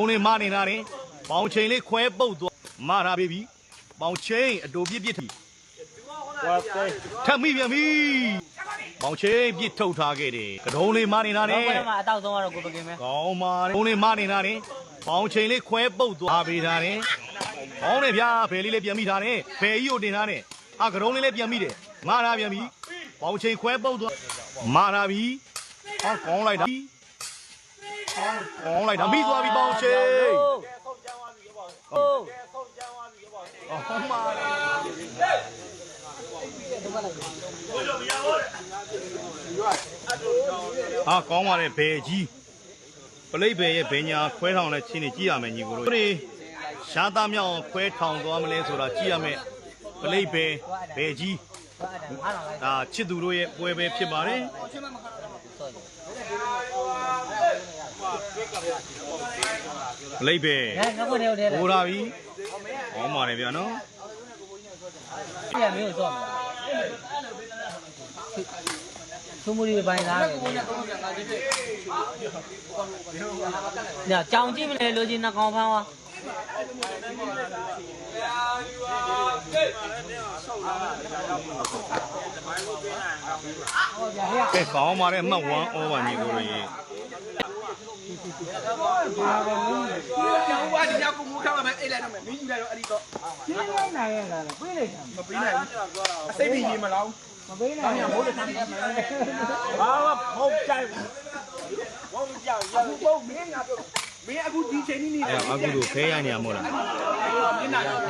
ုံးလေးမနေတာတယ်ပေါင်ချိန်လေးခွဲပုတ်သွားမထားပြီပြီပေါင်ချိန်အတူပြစ်ပြစ်ထီထပ်မိပြန်ပြီပေါင်ချိန်ပြစ်ထုတ်ထားခဲ့တယ်ကတုံးလေးမနေတာတယ်ဘယ်မှာအတောက်ဆုံးကတော့ကိုပကင်ပဲကောင်းပါလေဘုံလေးမနေတာတယ်ပေါင်ချိန်လေးခွဲပုတ်သွားပေးထားတယ်ကောင်းတယ်ဗျာဖယ်လေးလေးပြန်မိထားတယ်ဖယ်ကြီးကိုတင်ထားတယ်အာကတုံးလေးလည်းပြန်မိတယ်မထားပြန်ပြီပေါင်ချိန်ခွဲပုတ်သွားမထားပြီအော်ကောင်းလိုက်တာ ကောင်းလိုက်တာမိသွားပြီပေါင်ချိန်ဟုတ်ဟုတ်ပါလေအာကောင်းပါလေဘယ်ကြီးပလိတ်ဘယ်ရဲ့ဘယ်ညာခွဲထောင်လဲချင်းနေကြည့်ရမယ်ညီကိုတို့ဒီရှားသားမြောက်အောင်ခွဲထောင်သွားမလဲဆိုတာကြည့်ရမယ်ပလိတ်ဘယ်ဘယ်ကြီးအားလုံးလိုက်ဒါချစ်သူတို့ရဲ့ပွဲပဲဖြစ်ပါတယ် ပလိတ်ဘယ်ငါငါကိုနေတယ်ဟိုလာပြီကောင်းပါလေဗျာနော်ပြရမျိုးစော့မလားသူမူရီပိုင်းသားတယ်ညကြောင်ကြည့်မလဲလိုချင်နှကောင်ဖမ်းသွားကဲကောင်းပါလေအမှတ်1 over ညီကို တို့ရေကျောင်းဝါဒီရောက်ကိုမူထားမှာအိတ်လိုက်တော့မယ်မင်းယူလိုက်တော့အဲ့ဒီတော့ပြင်းလိုက်နိုင်ရလားပြေးလိုက်တာမပေးနိုင်ဘူးအစိမ့်ပြီးရေးမလောင်းမပေးနိုင်ဘူးမိုးတမ်းတယ်ဘာမှဖုတ်ကြိုက်ဘုံကြောက်ရောက်ဘုံမင်းငါပြောမင်းအခုဒီချိန်นี้နေတအဲယ်အခုတို့ခဲရနေရမို့လားမျက်နှာတော့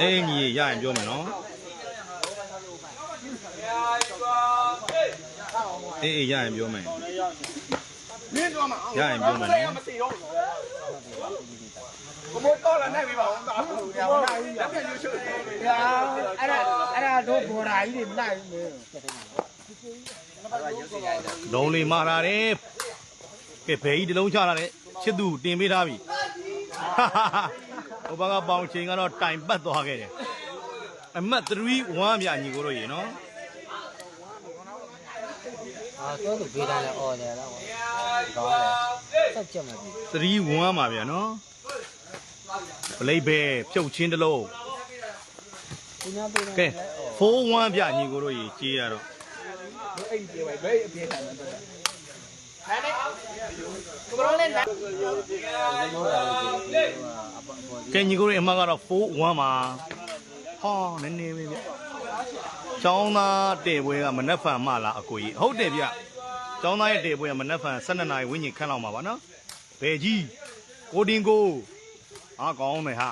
အေးညီရရင်ပြောမယ်နော် အေးအေးရရင်ပြောမယ်မင်းတော့မှာရရင်ပြောမယ်နော်မစီတော့ဘမိုးတော့လာနေပြီပါဦးဒါဘူးညာမနိုင်ဘူးလက်ပြန်ရွှေ့ရွှေ့အဲ့ဒါအဲ့ဒါတို့ဘော်ဓာကြီးတွေမလိုက်ဘူးလုံးလေးမာလာတယ်ကဲဘယ်ကြီးတစ်လုံးချလာတယ်ချစ်သူတင်ပေးထားပြီဟိုဘက်ကပေါင်ချိန်ကတော့တိုင်ပတ်သွားခဲ့တယ်အမှတ်3 1ပြညီကိုတို့ရေနော် အာတော့သူဘေးတိုင်းလဲអော်တယ်တော့ကောင်းတယ်ဆက်ကြက်မယ်ပြီ3 1ပါဗျာနော်ပလိတ်ပဲဖြုတ်ချင်းတစ်လုံးဒီနာဘေးတိုင်းကဲ4 1ပြညီကိုတို့ရေကြေးရတော့အဲ့ဒီပြေပဲဘယ်အပြေခံမှာတော့ဟဲ့နေကိုဘရောလဲကဲညီကိုတို့အမှတ်ကတော့4 1ပါဟောနည်းနည်းပဲဗျ ចောင်းသားတဲပွဲကမနှက်ဖန်မှလားအကိုကြီးဟုတ်တယ်ဗျចောင်းသားရဲ့တဲပွဲကမနှက်ဖန်12နာရီဝင်းကြီးခန့်လောက်မှာပါနော်ဘယ်ကြီးကိုတင်ကိုအားကောင်းတယ်ဟာ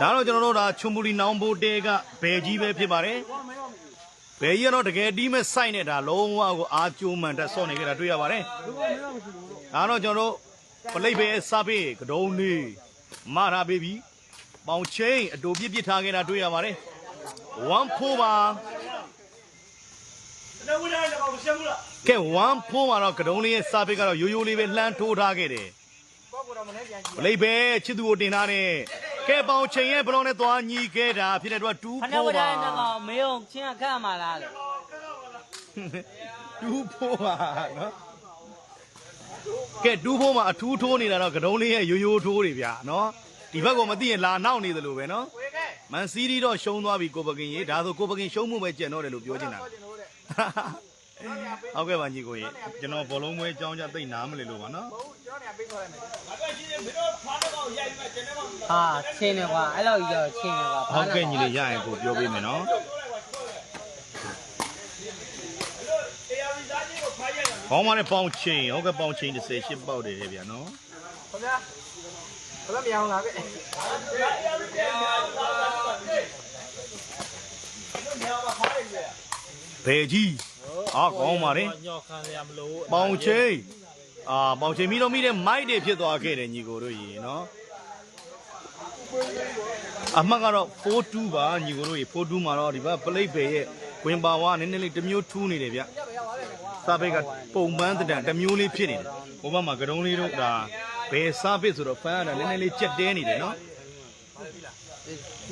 ဒါတော့ကျွန်တော်တို့ဒါချွန်ပူလီနောင်ဘိုတဲကဘယ်ကြီးပဲဖြစ်ပါတယ်ဘယ်ကြီးကတော့တကယ်တီးမဲ့စိုက်နေတာလုံးဝကိုအားကျိုးမှန်တက်ဆော့နေကြတာတွေ့ရပါတယ်ဒါတော့ကျွန်တော်တို့ပလိတ်ပဲစားပေးကတုံးနေမထားပေးပြီပေါင်ချင်းအတူပြစ်ပြစ်ထားခဲ့တာတွေ့ရပါတယ် 1 4ပါကဲ1 4မှာတော့ကတုံးလေးရဲ့စားပေးကတော့ရိုးရိုးလေးပဲလှမ်းထိုးထားခဲ့တယ်ပလိတ်ပဲချစ်သူကိုတင်ထားတယ်ကဲပေါင်ချင်းရဲ့ဘလုံးနဲ့သွားညီခဲ့တာဖြစ်တဲ့အတွက်2ခဏဝ4ဒပါနှကောင်မေယုံချင်းအခက်မှာလားလေတူဖိုးပါနော်ကဲတူဖိုးမှာအထူးထိုးနေတာတော့ကတုံးလေးရဲ့ရိုးရိုးထိုးတွေဗျာနော်ဒီဘက်ကမသိရင်လာနောက်နေသလိုပဲနော် မန်စီးရီတော့ရှုံးသွားပြီကိုပကင်ရေဒါဆိုကိုပကင်ရှုံးမှုပဲကြံတော့တယ်လို့ပြောချင်တာဟုတ်ကဲ့ပါညီကိုရေကျွန်တော်ဘောလုံးပွဲအကြောင်းကြသိနားမလဲလို့ပါနော်ဟာချင်းနေကွာအဲ့လောက်ကြီးတော့ချင်းနေကွာဟုတ်ကဲ့ညီလေးရရင်ကိုပြောပေးမယ်နော်ကောင်းပါနဲ့ပေါင်ချင်းဟုတ်ကဲ့ပေါင်ချင်း38ပေါက်တယ်ဗျာနော်ခင်ဗျာဘယ်မရအောင်လားကဲ ဘယ်ကြီးအားကောင်းပါလေညော့ခံရမလို့ပေါင်ချင်းအာပေါင်ချင်းမီတော့မီတဲ့မိုက်တွေဖြစ်သွားခဲ့တယ်ညီကိုတို့ရေနော်အမှတ်ကတော့42ပါညီကိုတို့ရေ42မှာတော့ဒီဘက်ပလိတ်ပဲရဲ့ဝင်ပါဝါနည်းနည်းလေးတစ်မျိုးထူးနေတယ်ဗျစာပိတ်ကပုံပန်းတံတစ်မျိုးလေးဖြစ်နေတယ်ဟိုဘက်မှာကတုံးလေးတို့ဒါဘယ်စာပိတ်ဆိုတော့ဖန်ရတာနည်းနည်းလေးကြက်တဲနေတယ်နော်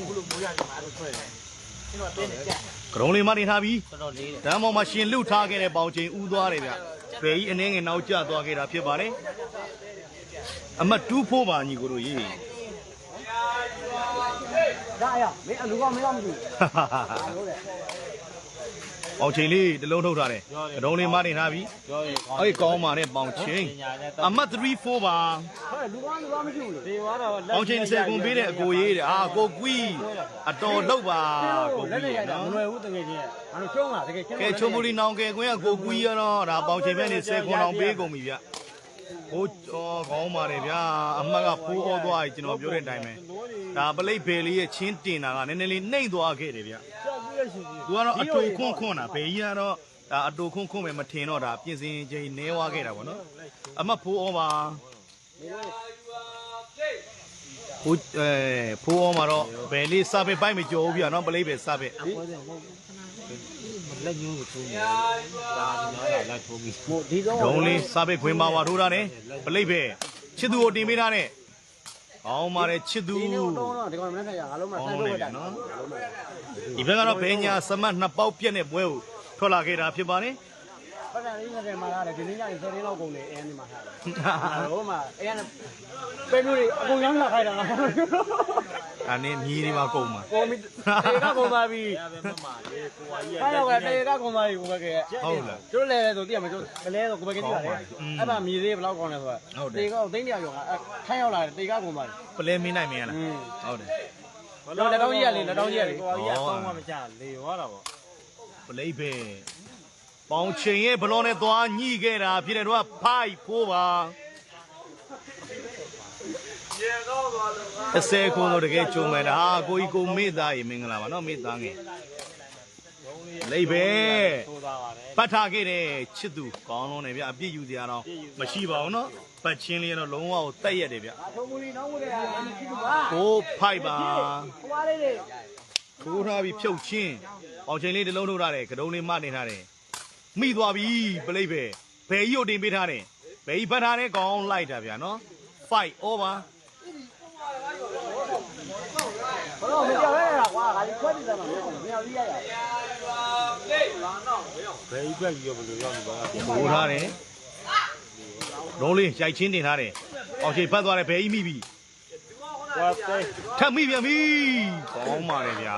ဘလို့မိုးရနေမှာအဲ့လိုထွက်တယ် ကျွန်တော်တင်းနေကြကတုံးလေးမနေထားပြီးတော်တော်လေးတယ်ဓာတ်မောင်မှာရှင်လှုပ်ထားခဲ့တဲ့ပေါင်ချင်းဥသွားတယ်ဗျကြဘယ်ကြီးအနေငယ်နောက်ကျသွားခဲ့တာဖြစ်ပါတယ်အမတ်တူးဖို့ပါညီကိုတို့ရေဒါရမင်းအလူကမင်းကမကြည့်ဟုတ်တယ် အောင်ချိန်လေးတစ်လုံးထုတ်ထားတယ်ကတုံးလေးမနေထားပြီပြောရင်အဲ့ဒီကောင်းပါနဲ့ပေါင်ချင်းအမတ်3 4ပါဟုတ်လူကလူကမကြည့်ဘူးလေဒီသွားတော့ပေါင်ချင်း10ကုန်ပေးတဲ့အကိုရေးတဲ့အာကိုကွီးအတော်လောက်ပါကိုလက်ကွီးလက်ရိုက်တာနော်မလွယ်ဘူးတကယ်ကြီးငါတို့ကျုံးတာတကယ်ကျုံးကဲချုံပူလီနောင်ကဲကွင်းကကိုကွီးရတော့ဒါပေါင်ချိန်ပဲနေ10ခွန်အောင်ပေးကုန်ပြီဗျဟိုအော်ကောင်းပါတယ်ဗျာအမတ်ကဖိုးဩသွားပြီကျွန်တော်ပြောတဲ့အတိုင်းပဲဒါပလိတ်ဘယ်လေးရဲ့ချင်းတင်တာကနည်းနည်းလေးနှိမ့်သွားခဲ့တယ်ဗျကြောက်ပြီးရရှိကြီး သူကတော့အတူခွန်းခွန်းတာဘယ်ကြီးကတော့ဒါအတူခွန်းခွန်းပဲမထင်တော့ဒါပြင်စင်ချိန်နဲဝါခဲ့တာပေါ့နော်အမတ်ဖိုးဩပါဖိုးအဲဖိုးဩမှာတော့ဘယ်လေးစားပဲပိုက်မကြောဘူးဗျာနော်ပလိတ်ပဲစားပဲအပွဲတယ်ဟုတ်လက်ညှိုးကိုထိုးနေဒါဒီတော့လက်ထိုးပြီးဟိုဒီတော့ဒုံလေးစားပဲခွင်းပါဝါထိုးတာနဲ့ပလိတ်ပဲချစ်သူကိုတင်ပေးတာနဲ့ အောင်ပါတယ်ချစ်သူဒီနေ့တော့တော့ဒီကောင်မနေ့ကရအားလုံးမဆိုင်လို့ပဲတာနော်ဒီဘက်ကတော့ဘယ်ညာစမတ်နှစ်ပေါက်ပြက်တဲ့ပွဲကိုထွက်လာခဲ့တာဖြစ်ပါတယ် ပတ်စံလေးနဲ့မှာလာတယ်ဒီနေ့ညရင်စေရင်းလောက်ကုန်တယ်အဲနေမှာထားတယ်ဟိုမှာအဲကပဲလူတွေအကုန်ရောင်းလာခိုင်းတာငါဒါနဲ့မြည်ဒီမှာကုန်မှာကိုမီတေကကုန်ပါပြီရပဲမမလေးကိုအကြီးအဲ့တော့ကတေကကုန်ပါပြီကိုပဲကဲဟုတ်လားတို့လဲလဲဆိုသိရမှာတို့လဲဆိုကိုပဲကဲကြည့်ပါလေအဲ့မှာမြည်သေးဘယ်လောက်ကောင်းလဲဆိုတာတေကသိန်းတရာကျော်ကခိုင်းရောက်လာတယ်တေကကုန်ပါပြီပလဲမင်းနိုင်မင်းလားอืมဟုတ်တယ်တော့လက်တောင်းကြီးရလေလက်တောင်းကြီးရလေကိုအကြီးအတော့မှမကြလေရောတာပေါ့ပလိပဲ ပေါင်ချိန်ရဲ့ဘလောနဲ့သွားညှိခဲ့တာဖြစ်တယ်တော့ဖိုက်ဖိုးပါအစဲခုံးတော့တကယ်ကြုံမဲ့တာဟာကိုကြီးကိုမေ့သားရေမင်္ဂလာပါနော်မေ့သားငယ်လိပဲထိုးသားပါတယ်ပတ်ထားခဲ့တဲ့ချစ်သူကောင်းလုံးနေဗျအပြစ်ယူစရာတော့မရှိပါဘူးနော်ပတ်ချင်းလေးတော့လုံးဝကိုတက်ရက်တယ်ဗျအထုံးမူလီနောင်းမလေးကမရှိဘူးပါကိုဖိုက်ပါဟွာလေးတွေထိုးထားပြီးဖြုတ်ချင်းအောင်ချိန်လေးတစ်လုံးထုတ်ထားတယ်ကတုံးလေးမတင်ထားတယ် မိသွားပြီပလိတ်ပဲဘယ်ကြီးကိုတင်ပေးထားတယ်ဘယ်ကြီးပတ်ထားတဲ့ကောင်းလိုက်တာဗျာနော် fight over ဘလို့မပြောရတာကွာငါဒီခွက်ပြီးသားမှာမပြောပြီးရရဘယ်ကြီးပြက်ကြီးရောဘယ်လိုရောက်နေပါလဲထိုးထားတယ်လုံးလေးရိုက်ချင်းတင်ထားတယ်အောင်ချိန်ဖတ်သွားတယ်ဘယ်ကြီးမိပြီဝါတဲ့ထပ်မိပြန်ပြီကောင်းပါလေဗျာ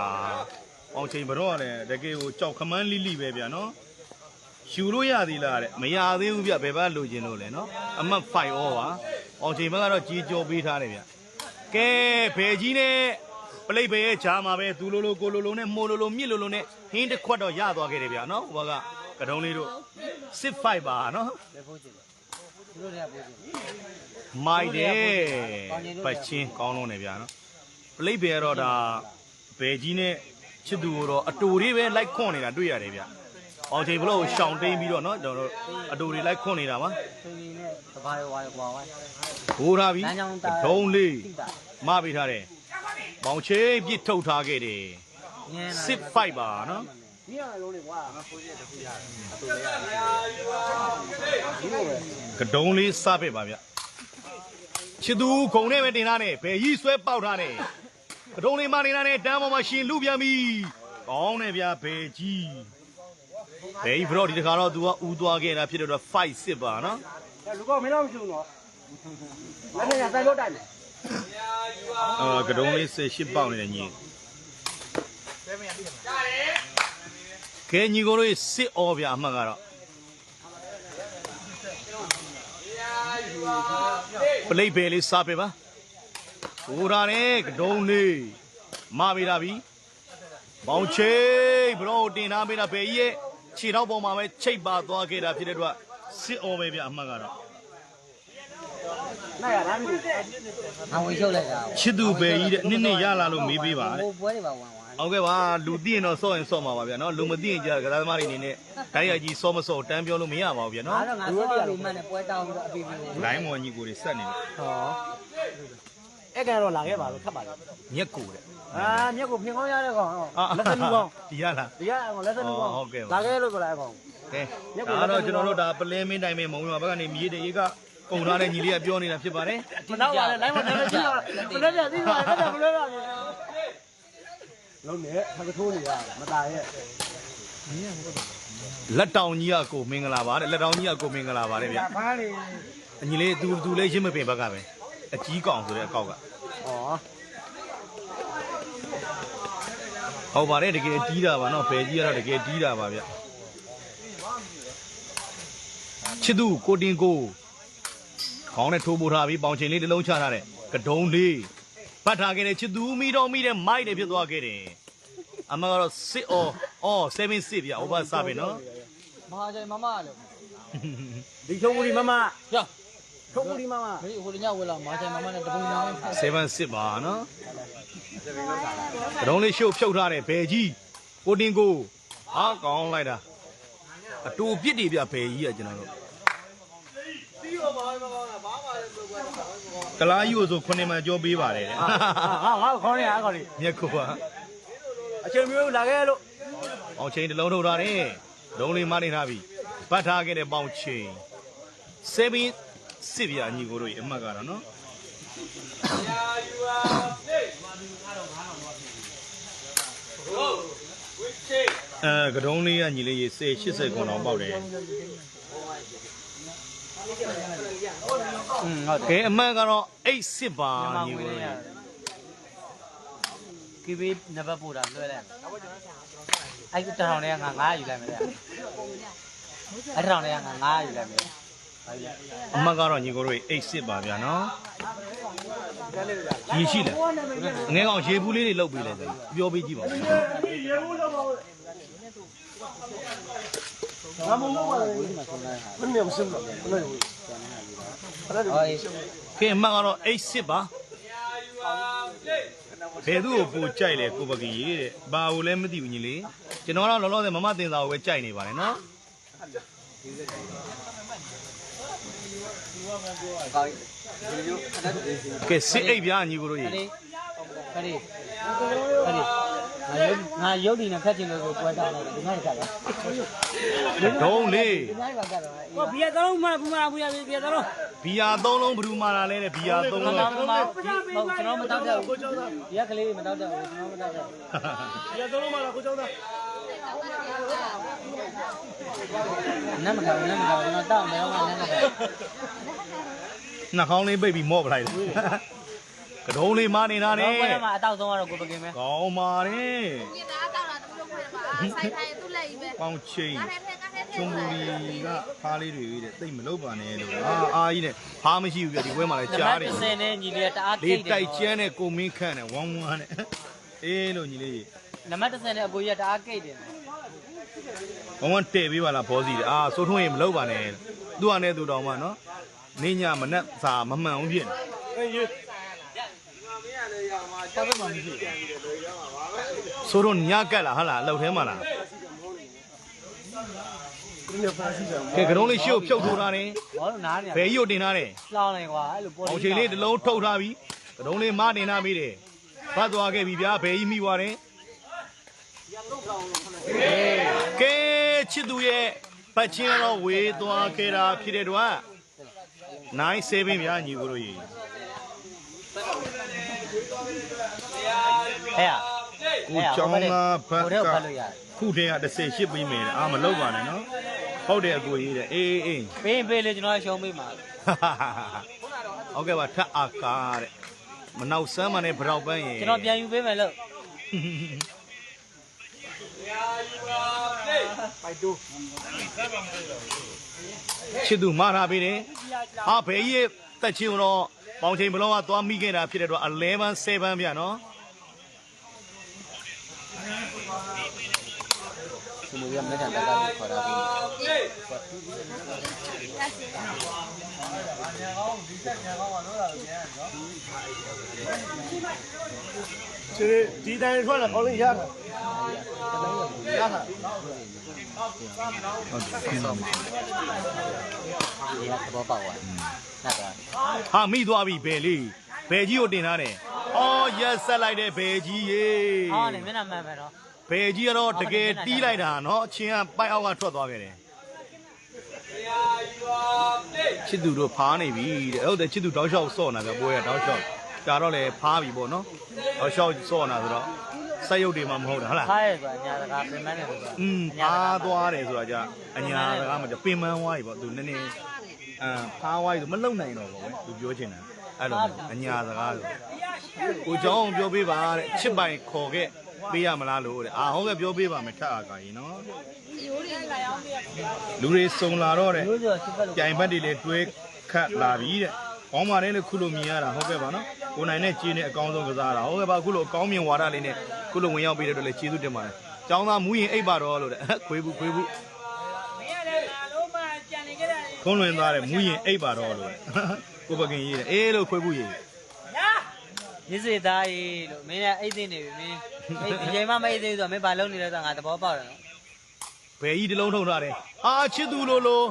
အောင်ချိန်ဘတော့ရတယ်တကယ်ကိုကြောက်ခမန်းလိလိပဲဗျာနော် ယူလို့ရသေးလားတဲ့မရသေးဘူးဗျဘယ်ဘက်လိုချင်လို့လဲနော်အမတ်5 over အောင်ချိန်ဘက်ကတော့ကြီးကြောပေးထားတယ်ဗျကဲဘယ်ကြီးနဲ့ပလိတ်ပဲရဲ့ဂျာမှာပဲသူလိုလိုကိုလိုလိုနဲ့မိုးလိုလိုမြစ်လိုလိုနဲ့ဟင်းတစ်ခွက်တော့ရသွားခဲ့တယ်ဗျာနော်ဟိုဘက်ကကတုံးလေးတို့စစ်5ပါနော်လက်ဖို့ချင်တယ်သူတို့တွေကပို့ချင်တယ်မိုက်တယ်ပတ်ချင်းကောင်းလုံးနေဗျာနော်ပလိတ်ပဲကတော့ဒါဘယ်ကြီးနဲ့ချစ်သူကိုတော့အတူလေးပဲလိုက်ခွန်နေတာတွေ့ရတယ်ဗျ အောင်ချိန်ဘလို့ရှောင်တိန်ပြီးတော့နော်ကျွန်တော်တို့အတူလေးလိုက်ခွန်နေတာပါသူကြီးနဲ့တဘာရွာရွာဝိုင်းဘိုးထားပြီးလမ်းကြောင်းတာဒုံးလေးတိတာမပေးထားတယ်ပေါင်ချင်းပြစ်ထုတ်ထားခဲ့တယ်ညံစစ်ဖိုက်ပါနော်ဒီရလုံးလေးကွာကဒုံးလေးစပစ်ပါဗျချစ်သူခုံနဲ့ပဲတင်ထားတယ်ဘယ်ကြီးဆွဲပေါက်ထားတယ်ကဒုံးလေးမတင်ထားတယ်တန်းပေါ်မှာရှင်လူပြန်ပြီကောင်းတယ်ဗျဘယ်ကြီး ဘယ်ကြီးဘရောဒီတခါတော့ तू ကဦးသွားခဲ့တာဖြစ်တော့5စစ်ပါနော်လူကမင်းတော့မရှိဘူးနော်လက်နဲ့ဆိုင်လို့တိုင်တယ်အာကဒုံးလေးဆယ်ရှစ်ပေါက်နေတယ်ညီကဲညီကိုတို့စစ်အောဗျာအမှတ်ကတော့ပလိတ်ပဲလေးစားပေးပါဟိုရာနဲ့ကဒုံးလေးမပေးတာပြီဘောင်ချိတ်ဘရောတင်ထားပေးတာဘယ်ကြီးရဲ့ ခြေထောက်ပေါ်မှာပဲချိတ်ပါသွားခဲ့တာဖြစ်တဲ့အတွက်စစ်အောပဲဗျာအမှတ်ကတော့နိုင်ရလားမသိအဝင်ရှုပ်လိုက်တာချစ်သူပဲကြီးတဲ့နစ်နစ်ရလာလို့မေးပေးပါတဲ့ဟိုပွဲတွေပါဝင်ဝင်ဟုတ်ကဲ့ပါလူသိရင်တော့စော့ရင်စော့မှာပါဗျာနော်လူမသိရင်ကြာကစားသမားတွေအနေနဲ့ဓာတ်ရိုက်ကြီးစော့မစော့တန်းပြောလို့မရပါဘူးဗျာငါနော်တော့ငါဆောက်ပြီးမှနဲ့ပွဲတောင်းပြီးတော့အပီပီကိုလိုင်းမော်ညီကိုတွေဆက်နေတယ်ဟောအဲ့ကတော့လာခဲ့ပါလို့ခတ်ပါလေမြက်ကိုတဲ့ အာမြက်ကိုပြင်ကောင်းရတဲ့ကောင်လက်စလူကောင် ဒီရလား ဒီကကောင်လက်စလူကောင် ဟုတ်ကဲ့ပါ လာခဲ့လို့ပြောလိုက်ကောင် ကဲဒါတော့ကျွန်တော်တို့ဒါပလဲမင်းတိုင်းမင်းမုံရွာဘက်ကနေမြေတေးကကုန်ထားတဲ့ညီလေးကပြောနေတာဖြစ်ပါတယ် မနောက်ပါနဲ့လိုင်းမတယ်ကြည့်ပါမလဲပြသိပါနဲ့မလဲပါလုံးနဲ့ဖကထိုးနေရမตายရဲ့ လက်တောင်ကြီးကကိုမင်္ဂလာပါတဲ့လက်တောင်ကြီးကကိုမင်္ဂလာပါတဲ့ဗျ ဖားလေ အညီလေးသူသူလေးရင်းမပင်ဘက်ကပဲအကြီးကောင်ဆိုတဲ့အကောက်က ဩ ဟုတ်ပါတယ်တကယ်တီးတာပါနော်ဘယ်ကြီးကတော့တကယ်တီးတာပါဗျချစ်သူကိုတင်ကိုခေါင်းနဲ့ထိုးပို့ထားပြီးပေါင်ချိန်လေးတစ်လုံးချထားတဲ့ကဒုံလေးပတ်ထားခဲ့တဲ့ချစ်သူမိတော်မိတဲ့မိုက်တွေဖြစ်သွားခဲ့တယ်အမကတော့စစ်အော်အော်7 6ဗျ over စပြီနော်မဟာချိုင်မမလို့ဒီချုံမူဒီမမရောချုံမူဒီမမမေဟိုညဝလာမဟာချိုင်မမနဲ့တပုံညာနဲ့ဖက်7 6ပါနော် ကဒုံလေးရှုပ်ဖြုတ်ထားတဲ့ဘယ်ကြီးကိုတင်ကိုဟာကောင်းလိုက်တာအတူပြစ်တွေဗျဘယ်ကြီးอ่ะကျွန်တော်တို့ကလားယူဆိုခုနှစ်မှကြောပေးပါတယ်တဲ့ဟာဟာဟာခေါင်းရအားခေါင်းလေးမြက်ခုပါအချိန်မျိုးလာခဲ့လို့အောင်ချိန်တစ်လုံးထုတ်ထားတယ်ဒုံလေးမနေထားပြီပတ်ထားခဲ့တဲ့ပေါင်ချိန်7စစ်ပြအညီကိုတို့ရေအမှတ်ကတော့နော် အဲကတုံးလေးကညီလေးရေစေ80ခွန်အောင်ပေါက်တယ်อืมဟုတ်ကဲတယ်အမှတ်ကတော့8စစ်ပါမြန်မာညီငွေကိုလေးတို့ရရေကီဘီနံပါတ်ပို့တာလွှဲလိုက်အဲ့ဒီတောင်လေးကငါ9ယူလိုက်မယ်အဲ့တောင်လေးကငါ9ယူလိုက်မယ် အမှတ်ကတော့ညီကိုတို့ရေ8စစ်ပါဗျာနော်ရည်ရှိတယ်ငဲကောင်ရေဘူးလေးတွေလုတ်ပေးလိုက်တယ်ပြောပေးကြည့်ပါဦးငါမမမလည်းဘယ်နဲ့မစမ်းဘူးဘယ်နဲ့ဟောကဲအမှတ်ကတော့8စစ်ပါဘယ်သူ့ကိုပိုကြိုက်လဲကိုပကီရေတဲ့ဘာကိုလည်းမသိဘူးညီလေးကျွန်တော်ကတော့လောလောဆယ်မမတင်စာကိုပဲကြိုက်နေပါတယ်နော် ကောင်းကဲစစ်အိပ်ဗျာညီကိုတို့ရေခရီးခရီးခရီးငါရုပ်ငါရုပ်ဒီနဲ့ဖက်ချင်လို့ကိုပွဲစားလိုက်တယ်ဒီမှာကြတယ်ဒုံးလေးဒီမှာကကြတော့ဟောဘီယာတောင်းမဘူးမဘူးရဘီယာတောင်းဘီယာသုံးလုံးဘယ်သူမာလာလဲတဲ့ဘီယာသုံးမလုံးမမဟုတ်ကျွန်တော်မတောက်ကြဘူးဒီကကလေးမတောက်ကြဘူးကျွန်တော်မတောက်ကြဘူးဘီယာတောင်းမလားကိုကျောင်းသား နမကောင်နမကောင်ကျွန်တော်တောက်မယ်ဟောနမကောင်နှာခေါင်းလေးပိတ်ပြီးမော့ပလိုက်တယ်ကဒုံးလေးမနေတာနဲ့တော့ပွဲမှာအတောက်ဆုံးကတော့ကိုပကင်ပဲကောင်းပါတယ်ဒီသားတောက်တာသူ့လုပ်ခွင့်ပါဆိုင်ထိုင်သူ့လက်ကြီးပဲပေါင်ချိန်ကားထဲထဲကားထဲထဲချုံမူရီကဖားလေးတွေတဲ့တိတ်မလုပ်ပါနဲ့လို့အာအာကြီးနဲ့ဖားမရှိဘူးပြဒီပွဲမှာလည်းကြားတယ်30နဲ့ညီလေးတအားလေးတိုက်ကျန်းတဲ့ကိုမင်းခန့်နဲ့ဝမ်းဝမ်းနဲ့အေးလို့ညီလေးနံပါတ်30နဲ့အကိုကြီးကတအားကိတ်တယ် ဝမ်းဝမ်းတဲ့ပေးပါလားဘောစီအာစိုးထွန်းရင်မလုပ်ပါနဲ့သူ့ဟာနဲ့သူတော်မှနော်နေညမနဲ့စာမမှန်အောင်ဖြစ်အေးရေတောက်ပဲမှမရှိဘူးစိုးထွန်းညကက်လားဟာလားအလောက်ထဲမှာလားဒီနေ့ဖာစီကြအောင်ကဲကတုံးလေးရှုပ်ဖြုတ်ထိုးထားတယ်ဘာလို့နားနေဘယ်ကြီးကိုတင်ထားတယ်လောင်းနေကွာအဲ့လိုပေါ်အောင်ချိန်လေးတစ်လုံးထုတ်ထားပြီးကတုံးလေးမတင်ထားပြီးတယ်ဖတ်သွားခဲ့ပြီဗျာဘယ်ကြီးမိသွားတယ် ကဲချစ်သူရဲ့ပတ်ချင်းတော့ဝေးသွားခဲ့တာဖြစ်တဲ့တော့9 7ဗျာညီကိုတို့ကြီးဟဲ့ကိုကျောင်းသားဘတ်ဟိုတော့ကဖတ်လို့ရတယ်ခုတည်းက38ပြီးမယ်တဲ့အာမလောက်ပါနဲ့နော်ဟုတ်တယ်အကိုကြီးတဲ့အေးအေးပေးရင်ပေးလေကျွန်တော်ရှုံးပေးမှာဟုတ်ကဲ့ပါထပ်အာကာတဲ့မနောက်ဆမ်းမနဲ့ဗရောက်ပန်းရင်ကျွန်တော်ပြန်ယူပေးမယ်လို့ပိုက်တူ ချစ်သူမှားထားပေးတယ်အာဘယ်ကြီးတက်ချင်းတော့ပေါင်ချိန်ဘလုံးကသွားမိခဲ့တာဖြစ်တဲ့တော့11 7ဗျာနော်ဒီလိုရမတဲ့တက်ကခေါ်တာပြီး ဒီဒီတိုင်းထွက်လာခေါင်းလေးရတာရတာဒီကသဘောပေါက်သွားနတ်သွားဟာမိသွားပြီဘယ်လေးဘယ်ကြီးကိုတင်ထားတယ်အော်ရက်ဆက်လိုက်တဲ့ဘယ်ကြီးရေအော်နေမျက်နှာမှန်ပဲတော့ဘယ်ကြီးကတော့တကယ်တီးလိုက်တာနော်အချင်းကပိုက်အောက်ကထွက်သွားခဲ့တယ် ချစ်သူတို့ဖားနေပြီတဲ့ဟုတ်တယ်ချစ်သူတောက်လျှောက်စော့နေတာပဲပွဲကတောက်လျှောက်ဒါတော့လေဖားပြီပေါ့နော်တောက်လျှောက်စော့နေတာဆိုတော့ စက်ရုပ်တွေမှမဟုတ်တာဟုတ်လား ခါရဲဆိုတာညာတကာပင်မနဲ့ဆိုတာ อืมဖားသွားတယ်ဆိုတာကြအညာတကားမကြပင်မန်းဝါးကြီးပေါ့သူနည်းနည်းအမ်ဖားဝါးကြီးဆိုမလုံနိုင်တော့ဘူးပဲသူပြောချင်တာအဲ့လိုအညာစကားဆိုကိုเจ้าအောင်ပြောပေးပါတဲ့ချစ်ပိုင်ခေါ်ခဲ့ ပေးရမလားလို့တဲ့အာဟုတ်ကဲ့ပြောပေးပါမယ်ထပ်အားကကြီးနော်လူတွေစုံလာတော့တဲ့မျိုးကျော်စစ်ပတ်လို့ပြိုင်ဘက်တွေလည်းတွဲခတ်လာပြီတဲ့ကောင်းပါတယ်လို့ခုလိုမြင်ရတာဟုတ်ကဲ့ပါနော်ကိုနိုင်နဲ့ကြီးနဲ့အကောင်းဆုံးကစားတာဟုတ်ကဲ့ပါခုလိုအကောင်းမြင်ဝါဒလေးနဲ့ခုလိုဝင်ရောက်ပြီးတဲ့အတွက်လည်းကျေးဇူးတင်ပါတယ်ကျောင်းသားမူရင်အိပ်ပါတော့လို့တဲ့ခွေးဘူးခွေးဘူးခုံးလွင်သွားတယ်မူရင်အိပ်ပါတော့လို့တဲ့ကိုပကင်ရေးတယ်အေးလို့ခွေးဘူးရေး ရစ်စေသားကြီးလို့မင်းကအိတ်သိနေပြီမင်းအိတ်ဒီချိန်မှမအိတ်သိဆိုတော့မင်းဘာလုပ်နေလဲဆိုတော့ငါသဘောပေါက်တယ်နော်ဘယ်ကြီးတလုံးထုံထားတယ်အာချစ်သူလိုလို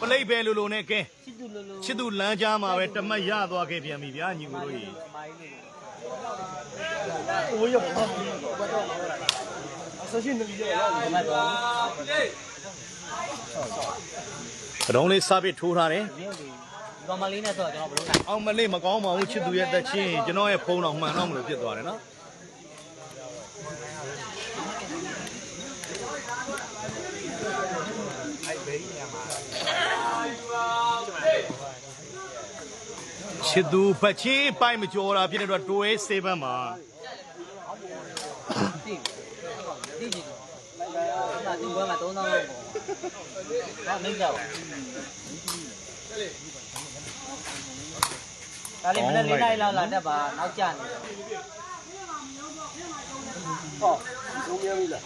ပလိတ်ပဲလိုလိုနဲ့ကဲချစ်သူလိုလိုချစ်သူလမ်းကြားမှာပဲတမတ်ရသွားခဲ့ပြန်ပြီဗျာညီကိုတို့ကြီးโอ้ยพ่อဆရှင်နေရတော့ဒီမှာတော့ကတုံးလေးစားပစ်ထိုးထားတယ် ကောင်မလေးနဲ့ဆိုတော့ကျွန်တော်ဘယ်လိုနိုင်အောင်မလေးမကောင်းပါဘူးချစ်သူရဲ့တက်ချင်းကျွန်တော်ရဲ့ဖုန်းတော့မှန်တော့မလို့ဖြစ်သွားတယ်နော်ချစ်သူပတ်ချင်းပိုင်မကြော်တာဖြစ်တဲ့အတွက်တွဲစေးပန်းမှာသိသိကြည့်တော့ဒါဒီဘက်မှာ3000လောက်ပေါ့ဟာမင်းကြောက် ဒါလေးမနေ့၄နာရီလောက်လာတက်ပါနောက်ကျနေဟောလုံးရပြီလား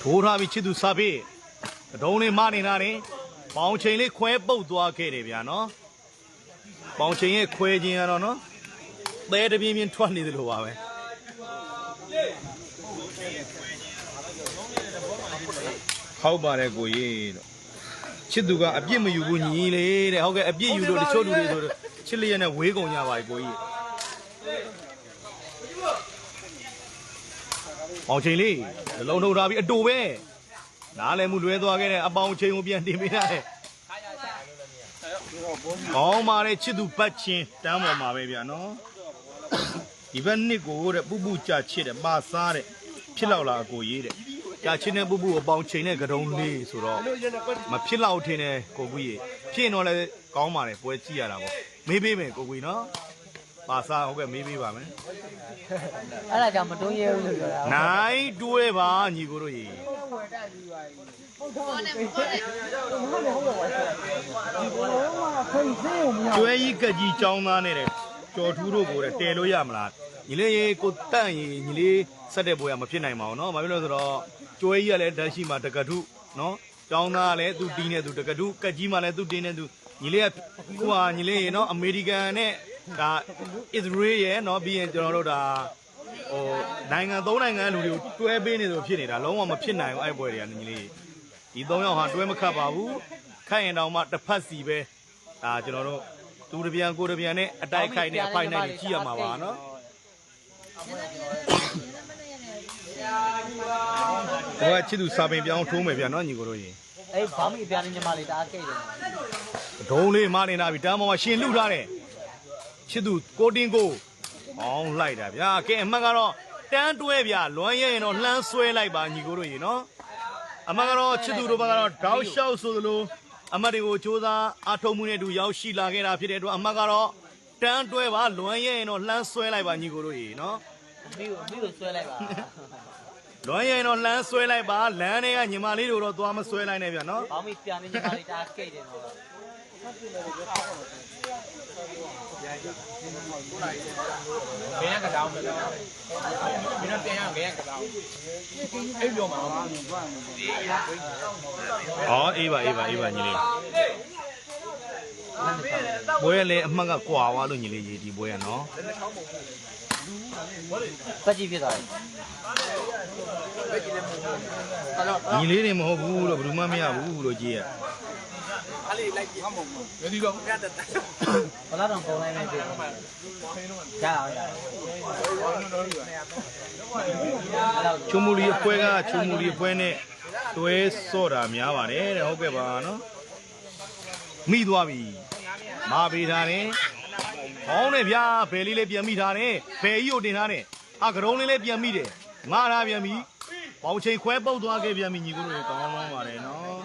ထိုးထားပြီးချစ်သူစာပေတုံးလေးမနေတာနေပေါင်ချိန်လေးခွဲပုတ်သွားခဲ့တယ်ဗျာနော်ပေါင်ချိန်ရဲ့ခွဲခြင်းကတော့နော်သဲတပြင်းပြင်းထွက်နေသလိုပါပဲ ဟုတ်ပါတယ်ကိုကြီးလို့ချစ်သူကအပြစ်မယူဘူးညီလေးတဲ့ဟုတ်ကဲ့အပြစ်ယူလို့တချို့လူတွေဆိုတော့ချစ်လျက်နဲ့ဝေးကုန်ကြပါပြီကိုကြီးပေါင်ချိန်လေးနှလုံးထုတ်ထားပြီးအတူပဲနားလည်းမှုလွဲသွားခဲ့တဲ့အပေါင်ချိန်ကိုပြန်တင်ပေးရတယ်ကောင်းပါလေချစ်သူပတ်ချင်းတန်းပေါ်မှာပဲဗျာနော်ဒီဘက်နှစ်ကိုတဲ့ပူပူကြချစ်တယ်ပါစားတဲ့ဖြစ်လောက်လာအကိုရေးတဲ့ ကြချစ်တဲ့ပူပူအပေါင်ချိန်တဲ့ကတုံးလေးဆိုတော့မဖြစ်လောက်ထင်တယ်ကိုကူကြီးဖြစ်ရင်တော့လည်းကောင်းပါလေပွဲကြည့်ရတာပေါ့မေးပေးမယ်ကိုကူကြီးနော်ပါစားဟုတ်ကဲ့မေးပေးပါမယ် အဲ့ဒါကြောင့်မတွန်းရဲဘူးလို့ပြောတာ နိုင်တွဲပါညီကိုတို့ရေ ပေါ်နေပေါ်နေ ကျွဲကြီးကကြီးចောင်းသားနဲ့တဲ့ကြော်ထူးတို့ကိုတဲ့တဲလို့ရမလားညီလေးရေကိုတန့်ရေညီလေးဆက်တဲ့ဘွယ်ကမဖြစ်နိုင်ပါဘူးเนาะဘာဖြစ်လို့လဲဆိုတော့ ကျွဲကြီးကလည်းဓာတ်ရှိမှာတကထုနော်ကျောင်းသားကလည်းသူတင်းနေသူတကထုကက်ကြီးမှလည်းသူတင်းနေသူညီလေးကဟိုဟာညီလေးရေနော်အမေရိကန်နဲ့ဒါအစ္စရေးရဲ့နော်ပြီးရင်ကျွန်တော်တို့ဒါဟိုနိုင်ငံသုံးနိုင်ငံလူတွေကိုတွဲပေးနေဆိုဖြစ်နေတာလုံးဝမဖြစ်နိုင်ဘူးအဲ့ပွဲတွေကညီလေးဒီ၃ယောက်ဟာတွဲမခတ်ပါဘူးခတ်ရင်တောင်မှတစ်ဖက်စီပဲဒါကျွန်တော်တို့သူတပြန်ကိုတပြန်နဲ့အတိုက်ခိုက်နဲ့အဖိုင်နိုင်ကြီးကြည့်ရမှာပါနော် ကိုကချစ်သူစာပင်ပြောင်းထိုးမယ်ဗျာနော်ညီကိုတို့ရေအဲ့ဘောင်းမီအပြားလေးညီမလေးတအားကြိတ်တယ်ဒုံးလေးမနေလာပြီတန်းမောင်ကရှင်လှူထားတယ်ချစ်သူကိုတင်ကိုအောင်လိုက်တာဗျာကဲအမှန်ကတော့တန်းတွဲဗျာလွမ်းရရင်တော့လှမ်းဆွဲလိုက်ပါညီကိုတို့ရေနော်အမှန်ကတော့ချစ်သူတို့ဘက်ကတော့ဒေါက်လျှောက်ဆိုသလိုအမှတ်တွေကိုစ조사အထုံမှုနဲ့အတူရောက်ရှိလာခဲ့တာဖြစ်တဲ့အတွက်အမှန်ကတော့တန်းတွဲပါလွမ်းရရင်တော့လှမ်းဆွဲလိုက်ပါညီကိုတို့ရေနော် မိကိုမိကိုဆွဲလိုက်ပါလွမ်းရဲရင်တော့လှမ်းဆွဲလိုက်ပါလမ်းတွေကညီမလေးတို့တော့သွားမဆွဲလိုက်နဲ့ဗျာနော်ဘောင်းမီပြားလေးညီမလေးတအားကိတ်တယ်တော့ဘယ်ကကြောင်လဲမင်းတို့ပြန်ရဘယ်ကကြောင်အဲ့ပြောမှာပါ။ဩအေးပါအေးပါအေးပါညီလေး။ဘွဲလည်းအမှတ်ကကွာသွားလို့ညီလေးရေးဒီဘွဲကနော် ပတ်ကြည့်ဖြစ်သွားတယ်။ညီလေးတွေမဟုတ်ဘူးလို့ဘယ်သူမှမရဘူးလို့ကြီးရအဲ့လေးလိုက်ပြန်မဟုတ်ဘူးဒီကောင်ကတည်းကဘလာတော့ပုံလိုက်နေပြီကြာအောင်ရအဲ့တော့။ချုံမူလီအဖွဲကချုံမူလီအဖွဲနဲ့တွဲစော့တာများပါတယ်တဲ့ဟုတ်ကဲ့ပါနော်။မိသွားပြီ။မာပေးထားတယ် ဟောင်းတယ်ဗျာဘယ်လေးလေးပြန်မိထားတယ်ဘယ်ကြီးကိုတင်ထားတယ်အာကရုံးလေးလေးပြန်မိတယ်မာထားပြန်ပြီပေါင်ချိန်ခွဲပုတ်သွားခဲ့ပြန်ပြီညီကိုတို့ကောင်းကောင်းပါတယ်နော်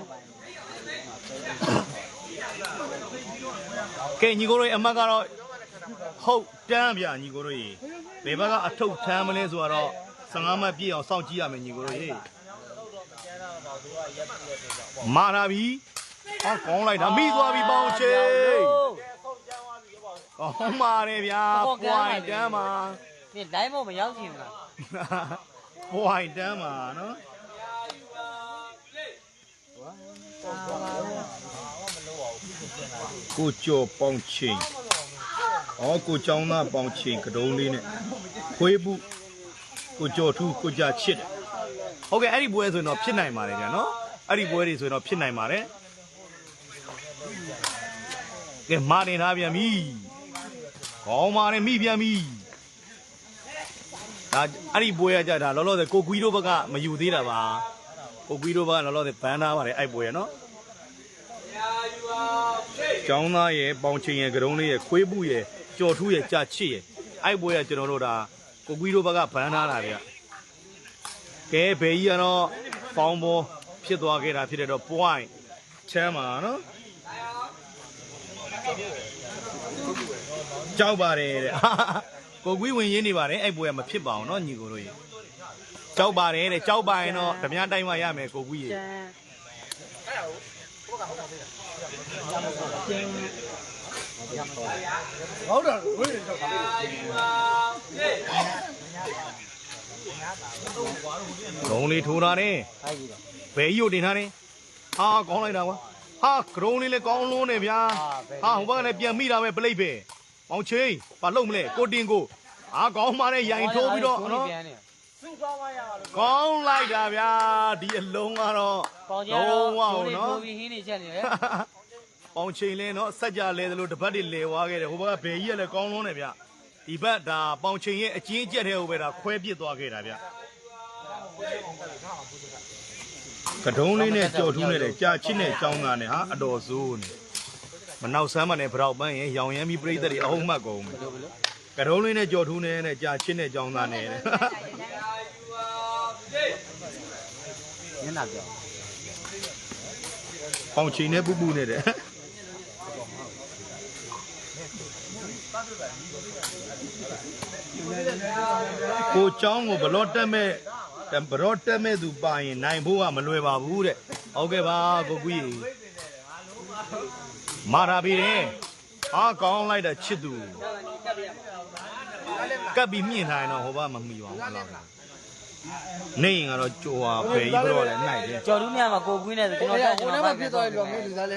ကဲညီကိုတို့ရဲ့အမတ်ကတော့ဟုတ်တန်းဗျာညီကိုတို့ရေဘယ်ဘက်ကအထုပ်ထမ်းမလဲဆိုတော့15မှတ်ပြည့်အောင်စောင့်ကြည့်ရမယ်ညီကိုတို့ရေမာထားပြီဟောကောင်းလိုက်တာမိသွားပြီပေါင်ချိန် ကောင်းပါတယ်ဗျာပွိုင်တန်းပါဒီလိုင်းမမရောက်ချင်ဘူးလားပွိုင်တန်းပါနော်ကိုကျော်ပေါင်ချိန်ဩကိုចောင်းသားပေါင်ချိန်ကတုံးလေးနဲ့ခွေးဘူးကိုကျော်ထူးကိုကြချစ်တယ်ဟုတ်ကဲ့အဲ့ဒီပွဲဆိုရင်တော့ဖြစ်နိုင်ပါတယ်ဗျာနော်အဲ့ဒီပွဲတွေဆိုရင်တော့ဖြစ်နိုင်ပါတယ်ကဲမာနေထားပြန်ပြီ ကောင်းပါနဲ့မိပြန်ပြီဒါအဲ့ဒီပွဲရကြတာလောလောဆယ်ကိုကွီတို့ဘက်ကမယူသေးတာပါကိုကွီတို့ဘက်ကလောလောဆယ်ဘန်ထားပါတယ်အဲ့ပွဲရနော်ကျောင်းသားရဲ့ပေါင်ချင်းရဲ့ကရုံးလေးရဲ့ခွေးပုရဲ့ကြော်ထူးရဲ့ကြာချစ်ရဲ့အဲ့ပွဲရကျွန်တော်တို့ဒါကိုကွီတို့ဘက်ကဘန်ထားတာဗျကဲဘယ်ကြီးကတော့ဖောင်းဘောဖြစ်သွားခဲ့တာဖြစ်တဲ့တော့ point ချမ်းပါနော် ကြောက်ပါတယ်တဲ့ကိုကွေးဝင်ရင်းနေပါတယ်အဲ့ပွဲကမဖြစ်ပါအောင်နော်ညီကိုတို့ရေကြောက်ပါတယ်တဲ့ကြောက်ပါရင်တော့ဓမြတိုင်းမှာရမယ်ကိုကွေးရေဟုတ်တယ်ဝေးတော့ဂုံလေးထိုးတာနဲ့ဘဲရုပ်တင်တာနဲ့ဟာကောင်းလိုက်တာကွာဟာဂရုံးလေးလည်းကောင်းလုံးနေဗျာဟာဟိုဘက်ကလည်းပြန်မိတာပဲပြိတ်ပဲ ပေါင်ချင်းဘာလုံးမလဲကိုတင်ကိုအာကောင်းပါနဲ့ရိုင်ထိုးပြီးတော့နော်ပြန်နေစုကောင်းပါရပါလို့ကောင်းလိုက်တာဗျာဒီအလုံးကတော့ပေါင်ကျတော့ဝအောင်နော်ထိုးပြီးဟင်းနေချက်နေတယ်ပေါင်ချိန်လဲနော်စက်ကြလဲသလိုတပတ်တွေလဲသွားခဲ့တယ်ဟိုဘက်ကဘယ်ကြီးကလည်းကောင်းလုံးတယ်ဗျဒီဘက်ဒါပေါင်ချိန်ရဲ့အချင်းအကျက်တဲ့ဟိုပဲဒါခွဲပစ်သွားခဲ့တာဗျကတုံးလေးနဲ့ကြော်ထူးနဲ့တဲ့ကြာချစ်နဲ့ကြောင်းသားနဲ့ဟာအတော်စိုးနေ မနောက်ဆမ်းမနဲ့ဗရောက်ပန်းရင်ရောင်ရမ်းပြီးပြိတ္တတွေအဟုတ်မှတ်ကုန်ပြီကတုံးလေးနဲ့ကြော်ထူးနဲ့နဲ့ကြာချစ်နဲ့ကြောင်းသားနဲ့တဲ့ ညနာပြော ပေါင်ချိန်နဲ့ပူပူနဲ့တဲ့ကိုเจ้าကိုဘလော့တက်မဲ့ဘလော့တက်မဲ့သူပါရင်နိုင်ဖို့ကမလွယ်ပါဘူးတဲ့ဟုတ်ကဲ့ပါကိုကူကြီး မာရာပြီတဲ့အာကောင်းလိုက်တာချစ်သူကပ်ပြီးမြင့်ထားရင်တော့ဟိုဘမမီပါဘူးအဲ့လောက်နေရင်ကတော့ကြိုဟာဘယ်ကြီးဘလော့လဲနိုင်တယ်ကြော်လူမြမှာကိုကွင်းနေဆိုကျွန်တော်တက်ကျွန်တော်ဖြစ်သွားပြီတော့မင်းလူသားလဲ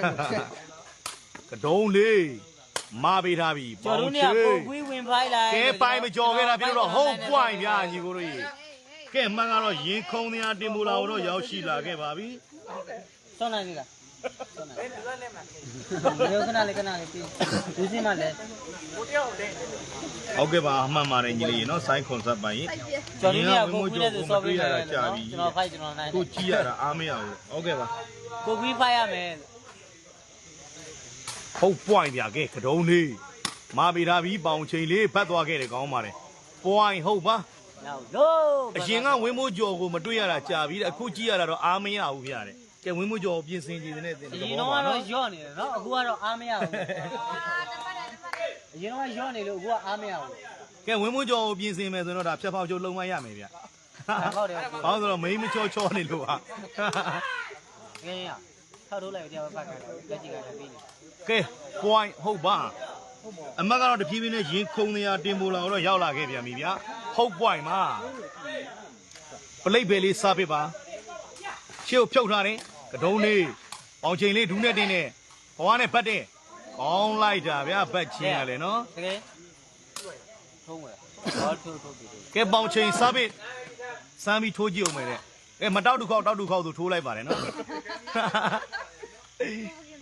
ကတုံးလေးမာပေးထားပြီကြော်ပေါလူင်မြချေကိုကွင်းဝင်ဖိုက်လိုက်ကဲပိုင်မကြော်ခဲ့တာပြလို့တော့ဟုတ်ပွိုင်ဗျာညီကိုတို့ကြီးကဲမှန်ကတော့ရင်ခုံတရားတင်မူလာတော့ရောက်ရှိလာခဲ့ပါပြီစောင်းနိုင်ပြီလား စောင်းနိုင်ပြီခဏလေးခဏလေးပြီးဒီစင်းမလဲဟုတ်ကဲ့ပါအမှန်ပါတယ်ညီလေးရေနော်ဆိုင်းခွန်ဆက်ပိုင်ရင်ကြော်လူမြကိုကွင်းနေဆိုစော်ပြီးတယ်ကြာနော်ပြီကျွန်တော်ဖိုက်ကျွန်တော်နိုင်ကိုကြည့်ရတာအားမရဘူးဟုတ်ကဲ့ပါကိုကွင်းဖိုက်ရမယ်ဟုတ်ပွိုင်ဗျာကဲကတုံးလေးမာပေးထားပြီပေါင်ချိန်လေးဖတ်သွားခဲ့တယ်ကောင်းပါတယ်ပွိုင်ဟုတ်ပါနောက်လို့အရင်ကဝင်းမိုးကြော်ကိုမတွေ့ရတာကြာပြီတဲ့အခုကြည့်ရတာတော့အားမရဘူးဗျာတဲ့ ကဲဝင်းမိုးကြော်ကိုပြင်ဆင်ကြည့်တဲ့တင်အရင်တော့ကတော့ယော့နေတယ်နော်အခုကတော့အားမရဘူးအရင်တော့ယော့နေလို့အခုကအားမရဘူးကဲဝင်းမိုးကြော်ကိုပြင်ဆင်မယ်ဆိုတော့ဒါဖြတ်ဖောက်ချုပ်လုံးဝရမယ်ဗျဟုတ်တယ်ဘာလို့လဲဆိုတော့မိန်းမချောချောနေလို့ပါငင်းရထောက်ထိုးလိုက်တရားဖတ်ခိုင်းတယ်လက်ကြည့်ခိုင်းတယ်ပြီးနေကဲ point ဟုတ်ပါအမတ်ကတော့တဖြည်းဖြည်းနဲ့ရင်ခုံနေရတင်ပိုလာတော့ရောက်လာခဲ့ပြန်ပြီဗျာဟုတ် point မှာပလိတ်ပဲလေးစားပစ်ပါရှေ့ကိုဖြုတ်ထားတယ် ကတုံးလေးပေါင်ချိန်လေးဒူးနဲ့တင်းနဲ့ဘဝနဲ့ပတ်တဲ့ကောင်းလိုက်တာဗျာဘတ်ချင်းရလေနော်တကယ်ထုံးမယ်ဟောထိုးထိုးပြီးကဲပေါင်ချိန်စားပစ်စမ်းပြီးထိုးကြည့်အောင်မယ်တဲ့ကဲမတောက်တစ်ခေါက်တောက်တစ်ခေါက်ဆိုထိုးလိုက်ပါတယ်နော်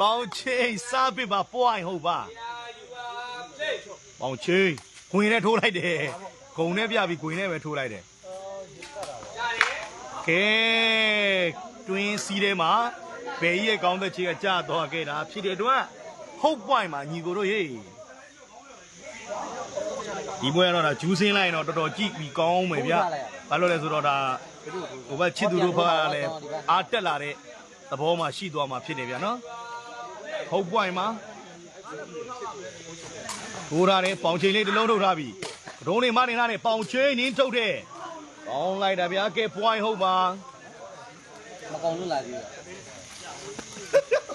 ပေါင်ချိန်စားပစ်ပါ point ဟုတ်ပါပေါင်ချိန်ခွင်နဲ့ထိုးလိုက်တယ်ဂုံနဲ့ပြပြီးခွင်နဲ့ပဲထိုးလိုက်တယ်ကဲ တွင်းစီးထဲမှာဘယ်ကြီးရဲ့ကောင်းတဲ့ချေကကြာသွားခဲ့တာဖြစ်တဲ့အတွက်ဟဟုတ်ပွိုင်မှာညီကိုတို့ဟေးဒီပွဲကတော့ဒါဂျူးစင်းလိုက်ရင်တော့တော်တော်ကြည့်ပြီးကောင်းမယ်ဗျဘာလို့လဲဆိုတော့ဒါဟိုဘက်ချစ်သူတို့ဘက်ကလည်းအားတက်လာတဲ့သဘောမှရှိသွားမှာဖြစ်နေဗျာနော်ဟုတ်ပွိုင်မှာဟိုထားတယ်ပေါင်ချိန်လေးတစ်လုံးထုတ်ထားပြီဒုံးနေမနေထားတယ်ပေါင်ချိန်နင်းထုတ်တယ်ကောင်းလိုက်တာဗျာကဲပွိုင်ဟုတ်ပါ မကောင်လို့လာသေးတယ်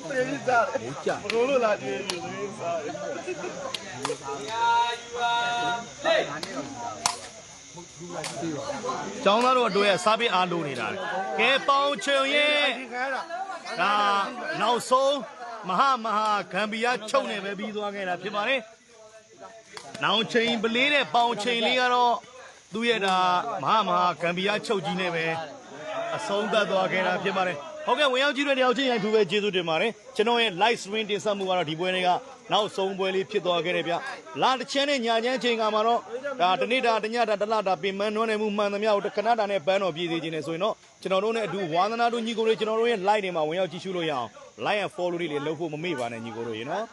ဘိုးကြဘလို့လို့လာတယ်ကျောင်းသားတို့အတွက်စားပေးအားလိုနေတာလေကဲပေါင်ချုံရဲ့ဒါနောက်ဆုံးမဟာမဟာဂမ်ဘီယာချုပ်နေပဲပြီးသွားခဲ့တာဖြစ်ပါတယ်နောင်ချိန်ပလေးတဲ့ပေါင်ချိန်လေးကတော့သူ့ရဲ့ဒါမဟာမဟာဂမ်ဘီယာချုပ်ကြီးနဲ့ပဲ အဆုံးသတ်သွားခဲ့တာဖြစ်ပါတယ်ဟုတ်ကဲ့ဝင်ရောက်ကြည့်တဲ့တယောက်ချင်းရိုင်းသူပဲကျေးဇူးတင်ပါတယ်ကျွန်တော်ရဲ့ live stream တင်ဆက်မှုကတော့ဒီပွဲတွေကနောက်ဆုံးပွဲလေးဖြစ်သွားခဲ့တယ်ဗျလာတစ်ချမ်းနဲ့ညာချမ်းချိန်ကမှာတော့ဒါတနေ့တာတညတာတလတာပင်မနှွမ်းနေမှုမှန်သမျှကိုခဏတာနဲ့ပန်းတော်ပြည်စီခြင်းနဲ့ဆိုရင်တော့ကျွန်တော်တို့နဲ့အတူဝါသနာတို့ညီကိုတွေကျွန်တော်တို့ရဲ့ live တွေမှာဝင်ရောက်ကြည့်ရှုလို့ရအောင် like and follow လေးတွေလုပ်ဖို့မမေ့ပါနဲ့ညီကိုတို့ရေနော်